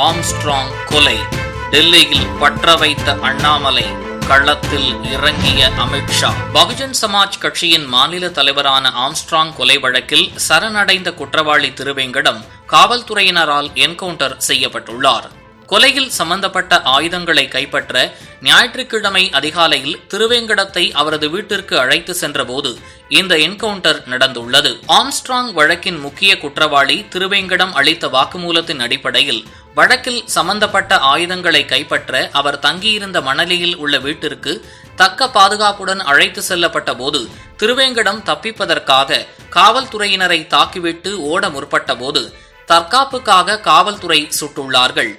Armstrong கொலை. டெல்லியில் பற்ற வைத்த அண்ணாமலை களத்தில் இறங்கிய அமித்ஷா பகுஜன் சமாஜ் கட்சியின் மாநில தலைவரான ஆம்ஸ்ட்ராங் கொலை வழக்கில் சரணடைந்த குற்றவாளி திருவேங்கடம் காவல்துறையினரால் என்கவுண்டர் செய்யப்பட்டுள்ளார். கொலையில் சம்பந்தப்பட்ட ஆயுதங்களை கைப்பற்ற ஞாயிற்றுக்கிழமை அதிகாலையில் திருவேங்கடத்தை அவரது வீட்டிற்கு அழைத்து சென்றபோது இந்த என்கவுண்டர் நடந்துள்ளது. ஆம்ஸ்ட்ராங் வழக்கின் முக்கிய குற்றவாளி திருவேங்கடம் அளித்த வாக்குமூலத்தின் அடிப்படையில் வழக்கில் சம்பந்தப்பட்ட ஆயுதங்களை கைப்பற்ற அவர் தங்கியிருந்த மணலியில் உள்ள வீட்டிற்கு தக்க பாதுகாப்புடன் அழைத்து செல்லப்பட்ட போது திருவேங்கடம் தப்பிப்பதற்காக காவல்துறையினரை தாக்கிவிட்டு ஓட முற்பட்ட போது தற்காப்புக்காக காவல்துறை சுட்டுள்ளார்கள்.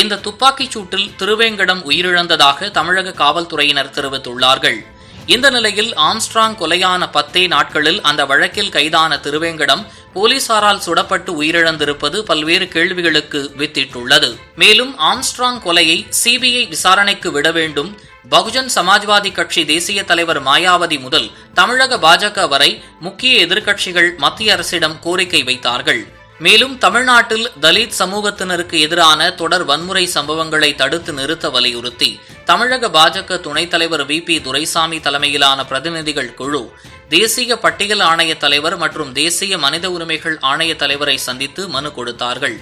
இந்த துப்பாக்கிச் சூட்டில் திருவேங்கடம் உயிரிழந்ததாக தமிழக காவல்துறையினர் தெரிவித்துள்ளார்கள். இந்த நிலையில் ஆம்ஸ்ட்ராங் கொலையான பத்தே நாட்களில் அந்த வழக்கில் கைதான திருவேங்கடம் போலீசாரால் சுடப்பட்டு உயிரிழந்திருப்பது பல்வேறு கேள்விகளுக்கு வித்திட்டுள்ளது. மேலும் ஆம்ஸ்ட்ராங் கொலையை சிபிஐ விசாரணைக்கு விட வேண்டும். பகுஜன் சமாஜ்வாதி கட்சி தேசிய தலைவர் மாயாவதி முதல் தமிழக பாஜக வரை முக்கிய எதிர்க்கட்சிகள் மத்திய அரசிடம் கோரிக்கை வைத்தார்கள். மேலும் தமிழ்நாட்டில் தலித் சமூகத்தினருக்கு எதிரான தொடர் வன்முறை சம்பவங்களை தடுத்து நிறுத்த வலியுறுத்தி தமிழக பாஜக துணைத் தலைவர் வி பி துரைசாமி தலைமையிலான பிரதிநிதிகள் குழு தேசிய பட்டியல் ஆணைய தலைவர் மற்றும் தேசிய மனித உரிமைகள் ஆணைய தலைவரை சந்தித்து மனு கொடுத்தார்கள்.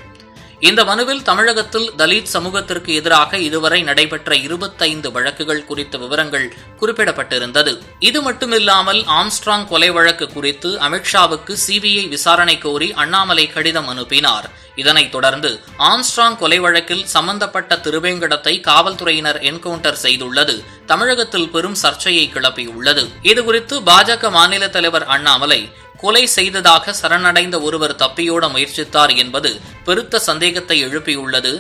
இந்த மனுவில் தமிழகத்தில் தலித் சமூகத்திற்கு எதிராக இதுவரை நடைபெற்ற இருபத்தைந்து வழக்குகள் குறித்த விவரங்கள் குறிப்பிடப்பட்டிருந்தது. இது மட்டுமில்லாமல் ஆம்ஸ்ட்ராங் கொலை வழக்கு குறித்து அமித்ஷாவுக்கு சிபிஐ விசாரணை கோரி அண்ணாமலை கடிதம் அனுப்பினார். இதனைத் தொடர்ந்து ஆம்ஸ்ட்ராங் கொலை வழக்கில் சம்பந்தப்பட்ட திருவேங்கடத்தை காவல்துறையினர் என்கவுண்டர் செய்துள்ளது. தமிழகத்தில் பெரும் சர்ச்சையை கிளப்பியுள்ளது. இதுகுறித்து பாஜக மாநில தலைவர் அண்ணாமலை கொலை செய்ததாக சரணடைந்த ஒருவர் தப்பியோட முயற்சித்தார் என்பது பெருத்த சந்தேகத்தை எழுப்பியுள்ளது.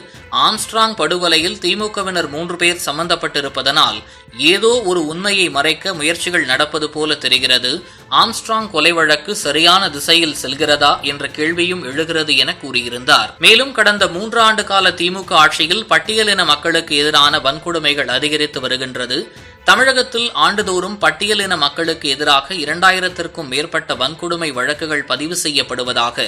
ஆம்ஸ்ட்ராங் படுகொலையில் திமுகவினர் மூன்று பேர் சம்பந்தப்பட்டிருப்பதனால் ஏதோ ஒரு உண்மையை மறைக்க முயற்சிகள் நடப்பது போல தெரிகிறது. ஆம்ஸ்ட்ராங் கொலை வழக்கு சரியான திசையில் செல்கிறதா என்ற கேள்வியும் எழுகிறது என கூறியிருந்தார். மேலும் கடந்த மூன்றாண்டு கால திமுக ஆட்சியில் பட்டியலின மக்களுக்கு எதிரான வன்கொடுமைகள் அதிகரித்து வருகின்றது. தமிழகத்தில் ஆண்டுதோறும் பட்டியலின மக்களுக்கு எதிராக இரண்டாயிரத்திற்கும் மேற்பட்ட வன்கொடுமை வழக்குகள் பதிவு செய்யப்படுவதாக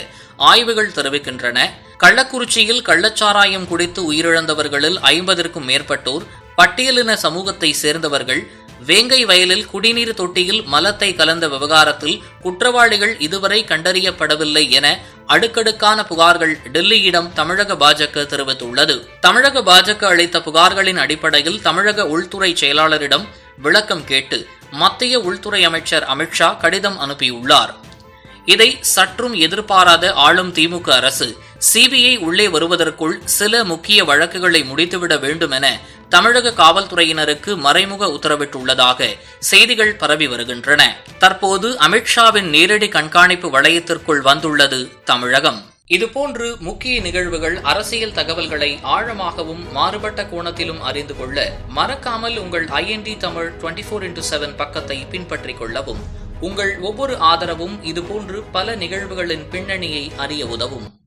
ஆய்வுகள் தெரிவிக்கின்றன. கள்ளக்குறிச்சியில் கள்ளச்சாராயம் குடித்து உயிரிழந்தவர்களில் ஐம்பதற்கும் மேற்பட்டோர் பட்டியலின சமூகத்தை சேர்ந்தவர்கள் வேங்கை வயலில் குடிநீர் தொட்டியில் மலத்தை கலந்த விவகாரத்தில் குற்றவாளிகள் இதுவரை கண்டறியப்படவில்லை என அடுக்கடுக்கான புகார்கள் டெல்லியிடம் தமிழக பாஜக தெரிவித்துள்ளது. தமிழக பாஜக அளித்த புகார்களின் அடிப்படையில் தமிழக உள்துறை செயலாளரிடம் விளக்கம் கேட்டு மத்திய உள்துறை அமைச்சர் அமித்ஷா கடிதம் அனுப்பியுள்ளார். இதை சற்றும் எதிர்பாராத ஆளும் திமுக அரசு சிபிஐ உள்ளே வருவதற்குள் சில முக்கிய வழக்குகளை முடித்துவிட வேண்டும் என தமிழக காவல்துறையினருக்கு மறைமுக உத்தரவிட்டுள்ளதாக செய்திகள் பரவி வருகின்றன. தற்போது அமித்ஷாவின் நேரடி கண்காணிப்பு வளையத்திற்குள் வந்துள்ளது தமிழகம். இதுபோன்று முக்கிய நிகழ்வுகள் அரசியல் தகவல்களை ஆழமாகவும் மாறுபட்ட கோணத்திலும் அறிந்து கொள்ள மறக்காமல் உங்கள் IND Tamil twenty four into seven பக்கத்தை பின்பற்றிக் கொள்ளவும். உங்கள் ஒவ்வொரு ஆதரவும் இதுபோன்று பல நிகழ்வுகளின் பின்னணியை அறிய உதவும்.